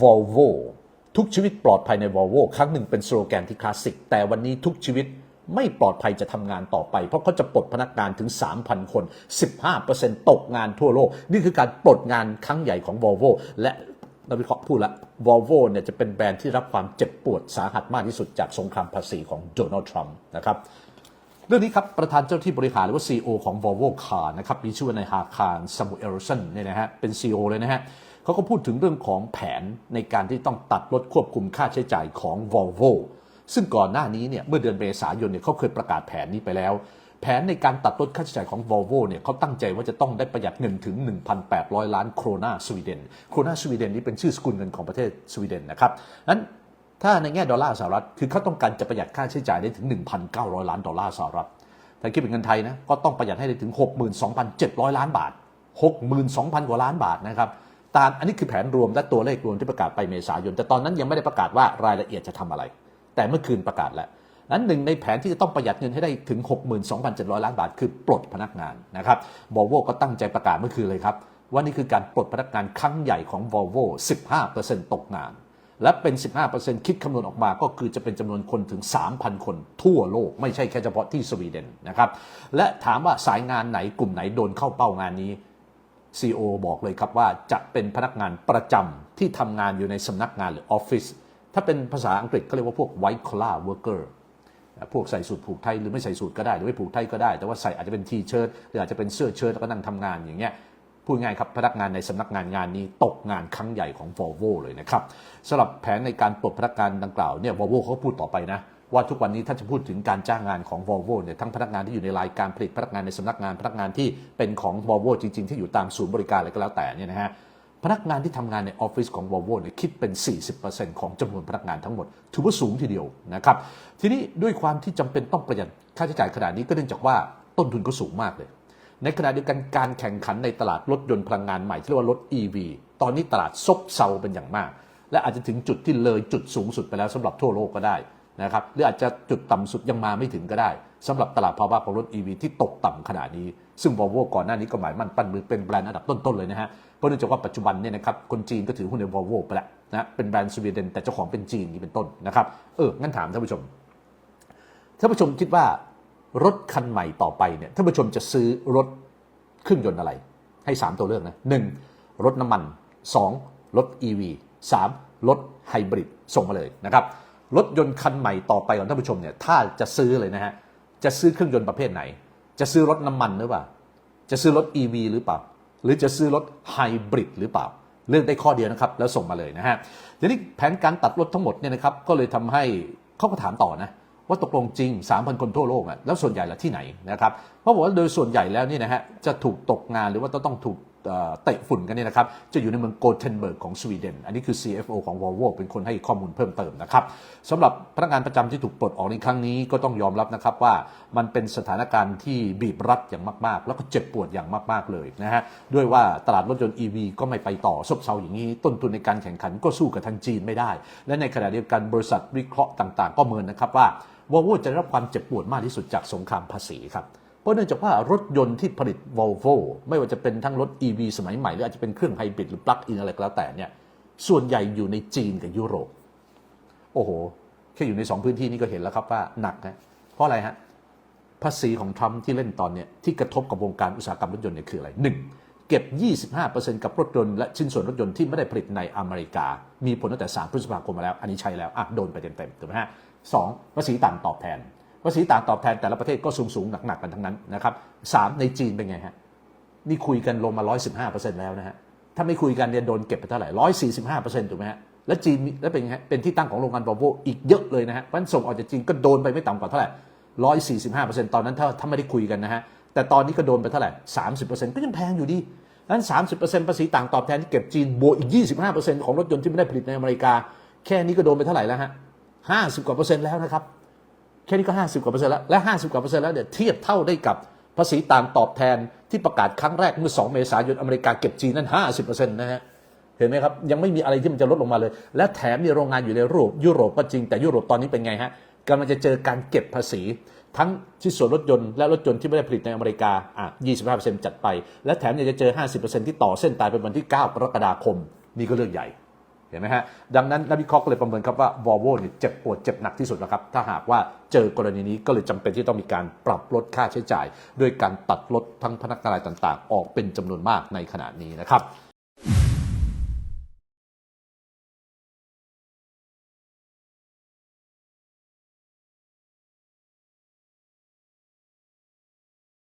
Volvo ทุกชีวิตปลอดภัยใน Volvo ครั้งหนึ่งเป็นสโลแกนที่คลาสสิก แต่วันนี้ทุกชีวิตไม่ปลอดภัยจะทำงานต่อไป เพราะเขาจะปลดพนักงานถึง 3,000 คน 15%ตกงานทั่วโลก นี่คือการปลดงานครั้งใหญ่ของ Volvo และนักวิเคราะห์พูดล้ว Volvo เนี่ยจะเป็นแบรนด์ที่รับความเจ็บปวดสาหัสมากที่สุดจากสงครามภาษีของโดนัลด์ทรัมป์นะครับเรื่องนี้ครับ ประธานเจ้าที่บริหารหรือว่า CEO ของ Volvo Car นะครับมีชื่อว่านายฮาคารซามูเอลสันเนี่ยนะฮะเป็น CEO เลยนะฮะ เขาก็พูดถึงเรื่องของแผนในการที่ต้องตัดลดควบคุมค่าใช้จ่ายของ Volvo ซึ่งก่อนหน้านี้เนี่ยเมื่อเดือนเมษายนเนี่ยเขาเคยประกาศแผนนี้ไปแล้ว แผนในการตัดลดค่าใช้จ่ายของ Volvo เนี่ยเขาตั้งใจว่าจะต้องได้ประหยัดเงินถึง 1,800 ล้านโครนาสวีเดน โครนาสวีเดนนี่เป็นชื่อสกุลเงินของประเทศสวีเดนนะครับนั้นถ้าในแง่ดอลลาร์สหรัฐคือเขาต้องการจะประหยัดค่าใช้จ่ายได้ถึง 1,900 ล้านดอลลาร์สหรัฐถ้าคิดเป็นเงินไทยนะก็ต้องประหยัดให้ได้ถึง 62,700 ล้านบาท 62,000 กว่าล้านบาทนะครับ ตามอันนี้คือแผนรวมและตัวเลขรวมที่ประกาศไปเมษายน แต่ตอนนั้นยังไม่ได้ประกาศว่ารายละเอียดจะทำอะไร แต่เมื่อคืนประกาศแล้วนั้นหนึ่งในแผนที่จะต้องประหยัดเงินให้ได้ถึง 62,700 ล้านบาท คือปลดพนักงานนะครับ Volvo ก็ตั้งใจประกาศเมื่อคืนเลยครับว่านี่คือการปลดพนักงานครั้งใหญ่ของ Volvo 15%ตกงาน และเป็น 15%คิดคำนวณออกมาก็คือจะเป็นจำนวนคนถึง 3,000 คนทั่วโลก ไม่ใช่แค่เฉพาะที่สวีเดนนะครับและถามว่าสายงานไหนกลุ่มไหนโดนเข้าเป้างานนี้ CEO บอกเลยครับว่าจะเป็นพนักงานประจำที่ทำงานอยู่ในสำนักงานหรือออฟฟิศถ้าเป็นภาษาอังกฤษก็เรียกว่าพวก white collar worker พวกใส่สูทผูกไทยหรือไม่ใส่สูทก็ได้ หรือไม่ผูกไทยก็ได้ แต่ว่าใส่อาจจะเป็นทีเชิ้ตหรืออาจจะเป็นเสื้อเชิ้ตแล้วก็นั่งทำงานอย่างเงี้ยพูดง่ายครับพนักงานในสำนักงานงานนี้ตกงานครั้งใหญ่ของ Volvo เลยนะครับสำหรับแผนในการปลดพนักงานดังกล่าวเนี่ย Volvo เขาพูดต่อไปนะ ว่าทุกวันนี้ถ้าจะพูดถึงการจ้างงานของ Volvo เนี่ยทั้งพนักงานที่อยู่ในรายการผลิตพนักงานในสำนักงานพนักงานที่เป็นของ Volvo จริง ๆ ที่อยู่ตามศูนย์บริการอะไรก็แล้วแต่เนี่ยนะฮะพนักงานที่ทำงานในออฟฟิศของ Volvo เนี่ยคิดเป็น 40%ของจำนวนพนักงานทั้งหมด ถือว่าสูงทีเดียวนะครับทีนี้ด้วยความที่จำเป็นต้องประหยัดค่าใช้จ่ายขนาดนี้ก็เนื่องจากว่าต้นทุนก็สูงมากเลย ในขณะเดียวกันการแข่งขันในตลาดรถยนต์พลังงานใหม่ที่เรียกว่ารถ EV ตอนนี้ตลาดซบเซาเป็นอย่างมาก และอาจจะถึงจุดที่เลยจุดสูงสุดไปแล้วสำหรับทั่วโลกก็ได้ นะครับหรืออาจจะจุดต่ำสุดยังมาไม่ถึงก็ได้สำหรับตลาดภาวะของรถ EV ที่ตกต่ำขนาดนี้ ซึ่ง Volvo ก่อนหน้านี้ก็หมายมั่นปั้นมือเป็นแบรนด์อันดับต้น ๆ เลยนะฮะ เพราะเนื่องจากว่าปัจจุบันเนี่ยนะครับคนจีนก็ถือหุ้นใน Volvo ไปแล้วนะเป็นแบรนด์สวีเดนแต่เจ้าของเป็นจีนนี่เป็นต้นนะครับเอองั้นถามท่านผู้ชมท่านผู้ชมคิดว่ารถคันใหม่ต่อไปเนี่ยท่านผู้ชมจะซื้อรถเครื่องยนต์อะไร ให้ 3 ตัวเลือกนะหนึ่งรถน้ำมัน 2 รถ EV 3 รถไฮบริดส่งมาเลยนะครับ รถยนต์คันใหม่ต่อไปของท่านผู้ชมเนี่ยถ้าจะซื้อเลยนะฮะจะซื้อเครื่องยนต์ประเภทไหน จะซื้อรถน้ำมันหรือเปล่า จะซื้อรถ EV หรือเปล่า หรือจะซื้อรถไฮบริดหรือเปล่า เลือกได้ข้อเดียวนะครับ แล้วส่งมาเลยนะฮะทีนี้แผนการตัดรถทั้งหมดเนี่ยนะครับก็เลยทำให้เขาก็ถามต่อนะว่าตกลงจริง 3,000 คนทั่วโลกอะแล้วส่วนใหญ่ละที่ไหนนะครับเพราะบอกว่าโดยส่วนใหญ่แล้วนี่นะฮะจะถูกตกงานหรือว่าต้องถูก เตะฝุ่นกันเนี่ยนะครับ จะอยู่ในเมืองโกเทนเบิร์กของสวีเดน อันนี้คือ CFO ของ Volvo เป็นคนให้ข้อมูลเพิ่มเติมนะครับสำหรับพนักงานประจำที่ถูกปลดออกในครั้งนี้ก็ต้องยอมรับนะครับว่ามันเป็นสถานการณ์ที่บีบรัดอย่างมาก ๆ แล้วก็เจ็บปวดอย่างมาก ๆ เลยนะฮะ ด้วยว่าตลาดรถยนต์ EV ก็ไม่ไปต่อซบเซาอย่างนี้ ต้นทุนในการแข่งขันก็สู้กับทางจีนไม่ได้ และในขณะเดียวกันบริษัทวิเคราะห์ต่าง ๆ ก็เมินนะครับว่า Volvo จะได้รับความเจ็บปวดมากที่สุดจากสงครามภาษีครับ เพราะเนื่องจากว่ารถยนต์ที่ผลิต Volvo ไม่ว่าจะเป็นทั้งรถ EV สมัยใหม่ หรืออาจจะเป็นเครื่องไฮบริดหรือปลั๊กอินอะไรก็แล้วแต่เนี่ยส่วนใหญ่อยู่ในจีนกับยุโรป โอ้โห แค่อยู่ในสองพื้นที่นี้ก็เห็นแล้วครับว่าหนักนะเพราะอะไรฮะภาษีของทรัมป์ที่เล่นตอนเนี้ยที่กระทบกับวงการอุตสาหกรรมรถยนต์เนี่ยคืออะไรหนึ่งเก็บ 25%กับรถยนต์และชิ้นส่วนรถยนต์ที่ไม่ได้ผลิตในอเมริกา มีผลตั้งแต่ 3 พฤษภาคมมาแล้ว อันนี้ใช่แล้วอะโดนไปเต็มๆถูกไหมฮะสองภาษีต่างตอบแทน ภาษีต่างตอบแทนแต่ละประเทศก็สูงๆหนักๆกันทั้งนั้นนะครับสามในจีนเป็นไงฮะนี่คุยกันลงมา 115%แล้วนะฮะถ้าไม่คุยกันเนี่ยโดนเก็บไปเท่าไหร่ 145%ถูกไหมฮะและจีนแล้วเป็นไงฮะเป็นที่ตั้งของโรงงาน Volvo อีกเยอะเลยนะฮะเพราะฉะนั้นส่งออกจากจีนก็โดนไปไม่ต่ำกว่าเท่าไหร่145%ตอนนั้นถ้าถ้าไม่ได้คุยกันนะฮะแต่ตอนนี้ก็โดนไปเท่าไหร่ 30%ก็ยังแพงอยู่ดีนั้น 30%ภาษีต่างตอบแทนที่เก็บจีนบวกอีก 25%ของรถยนต์ที่ไม่ได้ผลิตในอเมริกา แค่นี้ก็โดนไปเท่าไหร่แล้วฮะ50 กว่าเปอร์เซ็นต์แล้วนะครับ แค่นี้ก็ 50 กว่าเปอร์เซ็นต์แล้ว และ 50 กว่าเปอร์เซ็นต์แล้วเนี่ยเทียบเท่าได้กับภาษีต่างตอบแทนที่ประกาศครั้งแรกเมื่อ 2 เมษายนอเมริกาเก็บจีนนั้น50%นะฮะเห็นไหมครับ ยังไม่มีอะไรที่มันจะลดลงมาเลย และแถมมีโรงงานอยู่ในยุโรปยุโรปก็จริงแต่ยุโรปตอนนี้เป็นไงฮะกำลังจะเจอการเก็บภาษีทั้งชิ้นส่วนรถยนต์และรถยนต์ที่ไม่ได้ผลิตในอเมริกา อะ 25%จัดไป และแถมยังจะเจอ 50%ที่ต่อเส้นตายเป็นวันที่ 9 กรกฎาคม นี่ก็เรื่องใหญ่ เห็นไหมฮะ ดังนั้นนักวิเคราะห์ก็เลยประเมินครับว่าวอลโวเนี่ยเจ็บปวดเจ็บหนักที่สุดแล้วครับ ถ้าหากว่าเจอกรณีนี้ก็เลยจำเป็นที่ต้องมีการปรับลดค่าใช้จ่าย ด้วยการตัดลดทั้งพนักงานต่างๆ ออกเป็นจำนวนมากในขณะนี้นะครับ